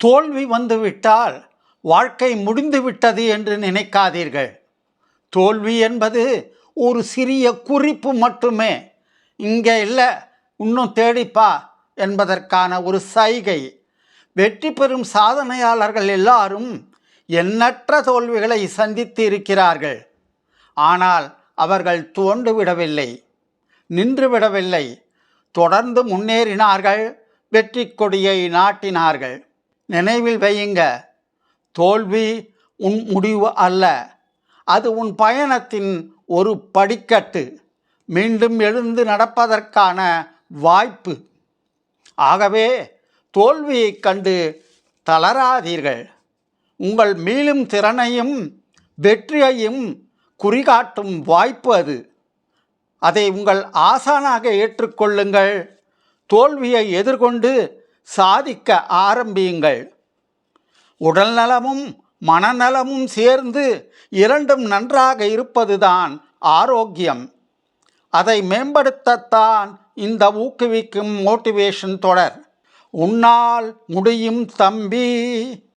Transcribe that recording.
தோல்வி வந்துவிட்டால் வாழ்க்கை முடிந்துவிட்டது என்று நினைக்காதீர்கள். தோல்வி என்பது ஒரு சிறிய குறிப்பு மட்டுமே. இங்கே இல்லை இன்னும் தேடிப்பா என்பதற்கான ஒரு சைகை. வெற்றி பெறும் சாதனையாளர்கள் எல்லாரும் எண்ணற்ற தோல்விகளை சந்தித்து இருக்கிறார்கள். ஆனால் அவர்கள் துவண்டு விடவில்லை நின்று விடவில்லை. தொடர்ந்து முன்னேறினார்கள் வெற்றி கொடியை நாட்டினார்கள். நினைவில் வையுங்க. தோல்வி உன் முடிவு அல்ல. அது உன் பயணத்தின் ஒரு படிக்கட்டு. மீண்டும் எழுந்து நடப்பதற்கான வாய்ப்பு. ஆகவே தோல்வியைக் கண்டு தளராதீர்கள். உங்கள் மீளும் திறனையும் வெற்றியையும் குறிகாட்டும் வாய்ப்பு அது. அதை உங்கள் ஆசானாக ஏற்றுக்கொள்ளுங்கள். தோல்வியை எதிர்கொண்டு சாதிக்க ஆரம்பியுங்கள். உடல் நலமும் மனநலமும் சேர்ந்து இரண்டும் நன்றாக இருப்பதுதான் ஆரோக்கியம். அதை மேம்படுத்தத்தான் இந்த ஊக்குவிக்கும் மோட்டிவேஷன் தொடர். உன்னால் முடியும் தம்பி.